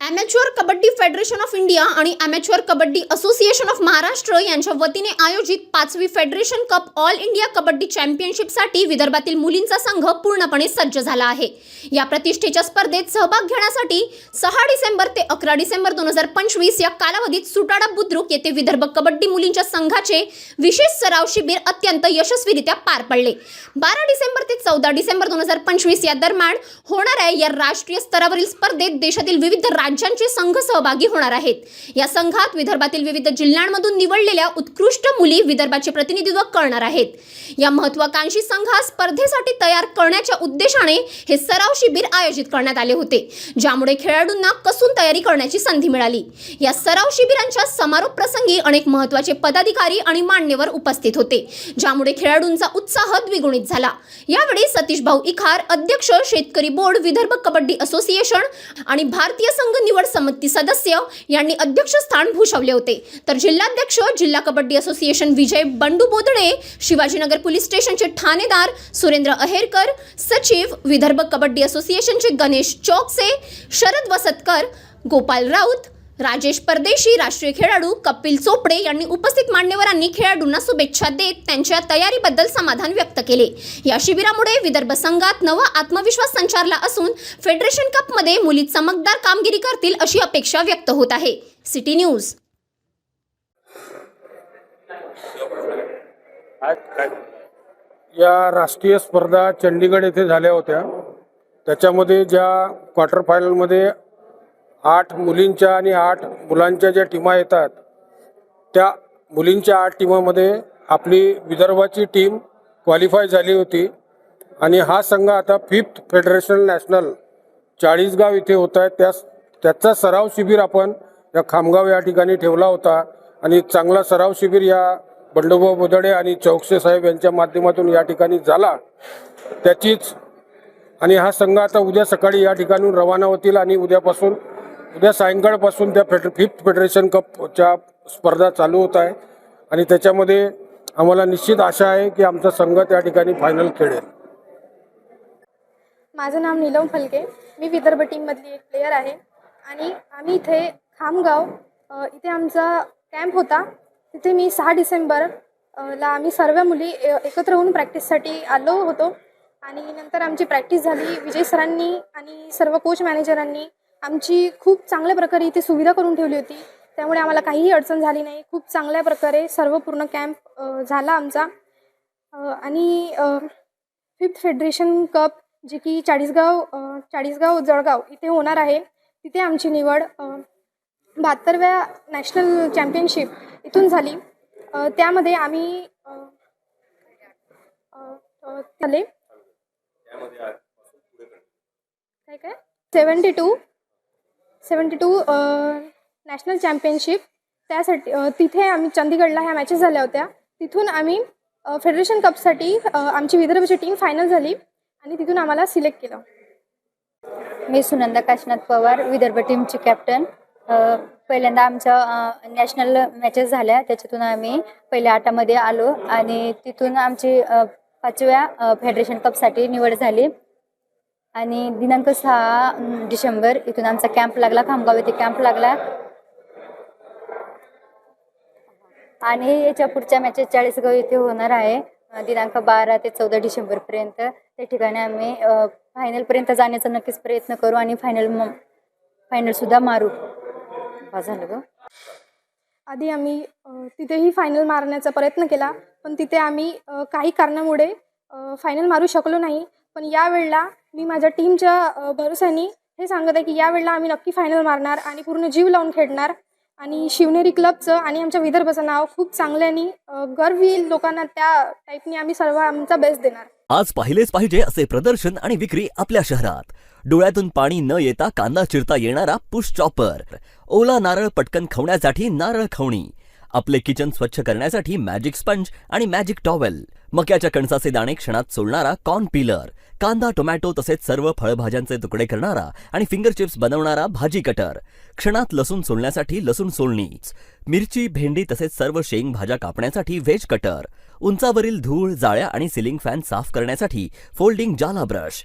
Amateur kabaddi federation of India आणि amateur kabaddi association of Maharashtra यांच्या वतीने आयोजित पाचवी federation cup all India kabaddi चॅम्पियनशिपसाठी विदर्भातील मुलींचा संघ पूर्णपणे सज्ज झाला आहे. या प्रतिष्ठेच्या स्पर्धेत सहभाग घेण्यासाठी सहा डिसेंबर ते अकरा डिसेंबर दोन हजार पंचवीस या कालावधीत सुटाडा बुद्रुक येथे विदर्भ कबड्डी मुलींच्या संघाचे विशेष सराव शिबिर अत्यंत यशस्वीरित्या पार पडले. बारा डिसेंबर ते चौदा डिसेंबर दोन हजार पंचवीस या दरम्यान होणाऱ्या या राष्ट्रीय स्तरावरील स्पर्धेत देशातील विविध राज्य राज्यांचे संघ सहभागी होणार आहेत. या संघात विदर्भातील विविध जिल्ह्यांमधून निवडलेल्या उत्कृष्ट मुली विदर्भाचे प्रतिनिधित्व करणार आहेत. या महत्वाकांक्षी संघास स्पर्धेसाठी तयार करण्याच्या उद्देशाने हे सराव शिबिर आयोजित करण्यात आले होते ज्यामुळे खेळाडूंना कसून तयारी करण्याची संधी मिळाली. या सराव शिबिरांच्या समारोप प्रसंगी अनेक महत्त्वाचे पदाधिकारी आणि मान्यवर उपस्थित होते ज्यामुळे खेळाडूंचा उत्साह द्विगुणित झाला. यावेळी सतीश भाऊ इखार अध्यक्ष शेतकरी बोर्ड विदर्भ कबड्डी असोसिएशन आणि भारतीय संघ निवड समिती सदस्य यांनी अध्यक्षस्थान भूषवले होते. तर जिल्हाध्यक्ष जिल्हा कबड्डी असोसिएशन विजय बंडू बोदडे शिवाजीनगर पोलीस स्टेशनचे ठाणेदार सुरेंद्र अहेरकर सचिव विदर्भ कबड्डी असोसिएशनचे गणेश चौकसे शरद वसतकर गोपाल राऊत राजेश परदेशी राष्ट्रीय खेळाडू कपिल चोपडे यांनी उपस्थित मान्यवरांनी खेळाडूंना शुभेच्छा देत त्यांच्या तयारीबद्दल समाधान व्यक्त केले. या शिबिरामुळे विदर्भ संघात नवा आत्मविश्वास संचारला असून फेडरेशन कपमध्ये मुली चमकदार कामगिरी करतील अशी अपेक्षा व्यक्त होत आहे. City news. या राष्ट्रीय स्पर्धा चंडीगड येथे झाल्या होत्या. त्याच्यामध्ये ज्या क्वार्टर फायनलमध्ये आठ मुलींच्या आणि आठ मुलांच्या ज्या टीमा येतात त्या मुलींच्या आठ टीमामध्ये आपली विदर्भाची टीम क्वालिफाय झाली होती. आणि हा संघ आता फिफ्थ फेडरेशन नॅशनल चाळीसगाव इथे होत आहे. त्या त्याचा सराव शिबिर आपण या खामगाव या ठिकाणी ठेवला होता. आणि चांगला सराव शिबिर या बंडोबा बोदडे आणि चौकसे साहेब यांच्या माध्यमातून या ठिकाणी झाला. त्याचीच आणि हा संघ आता उद्या सकाळी या ठिकाणून रवाना होतील आणि उद्यापासून उद्या सायंकाळपासून त्या फेड फिफ्थ फेडरेशन कपच्या स्पर्धा चालू होत आहे. आणि त्याच्यामध्ये आम्हाला निश्चित आशा आहे की आमचा संघ त्या ठिकाणी फायनल खेळेल. माझं नाव नीलम फलके. मी विदर्भ टीममधली एक प्लेयर आहे. आणि आम्ही इथे खामगाव इथे आमचा कॅम्प होता. तिथे मी सहा डिसेंबर ला आम्ही सर्व मुली एकत्र होऊन प्रॅक्टिससाठी आलो होतो. आणि नंतर आमची प्रॅक्टिस झाली. विजय सरांनी आणि सर्व कोच मॅनेजरांनी आमची खूप चांगल्या प्रकारे इथे सुविधा करून ठेवली होती. त्यामुळे आम्हाला काहीही अडचण झाली नाही. खूप चांगल्या प्रकारे सर्व पूर्ण कॅम्प झाला आमचा. आणि फिफ्थ फेडरेशन कप जे की चाळीसगाव चाळीसगाव जळगाव इथे होणार आहे. तिथे आमची निवड बहात्तरव्या नॅशनल चॅम्पियनशिप इथून झाली. त्यामध्ये आम्ही झाले. काय काय? Seventy two seventy two national championship. त्यासाठी तिथे आम्ही चंदीगडला ह्या मॅचेस झाल्या होत्या. तिथून आम्ही फेडरेशन कपसाठी आमची विदर्भची टीम फायनल झाली आणि तिथून आम्हाला सिलेक्ट केलं. मी सुनंदा काशनाथ पवार विदर्भ टीमची कॅप्टन पहिल्यांदा आमच्या नॅशनल मॅचेस झाल्या. त्याच्यातून आम्ही पहिल्या आटामध्ये आलो आणि तिथून आमची पाचव्या फेडरेशन कपसाठी निवड झाली. आणि दिनांक सहा डिसेंबर इथून आमचा कॅम्प लागला खामगाव येथे कॅम्प लागला. आणि याच्या पुढच्या मॅचेस चाळीसगाव येथे होणार आहे. दिनांक बारा ते चौदा डिसेंबरपर्यंत त्या ठिकाणी आम्ही फायनलपर्यंत जाण्याचा नक्कीच प्रयत्न करू आणि फायनल फायनलसुद्धा मारू. झालं ग. आधी आम्ही तिथेही फायनल मारण्याचा प्रयत्न केला पण तिथे आम्ही काही कारणामुळे फायनल मारू शकलो नाही. पण यावेळेला मी माझ्या टीमच्या अ, हे सांगत आहे की यावेळेला आम्ही नक्की फायनल मारणार आणि पूर्ण जीव लावून खेळणार. आणि शिवनेरी क्लबचं आणि आमच्या विदर्भाचं नाव खूप चांगल्याने गर्व येईल लोकांना त्या टाईपने आम्ही सर्व आमचा बेस्ट देणार. आज पाहिलेच पाहिजे असे प्रदर्शन आणि विक्री आपल्या शहरात. डोळ्यातून पाणी न येता कांदा चिरता येणारा पुश चॉपर ओला नारळ पटकन खवण्यासाठी नारळ खवणी. आपले किचन स्वच्छ करण्यासाठी मॅजिक स्पंज आणि मॅजिक टॉवेल मक्याच्या कणसाचे दाणे क्षणात सोलणारा कॉर्न पिलर कांदा टोमॅटो तसेच सर्व फळभाज्यांचे तुकडे करणारा आणि फिंगर चिप्स बनवणारा भाजी कटर क्षणात लसूण सोलण्यासाठी लसूण सोलणी मिरची भेंडी तसेच सर्व शेंग भाज्या कापण्यासाठी व्हेज कटर उंचावरील धूळ जाळ्या आणि सिलिंग फॅन साफ करण्यासाठी फोल्डिंग जाला ब्रश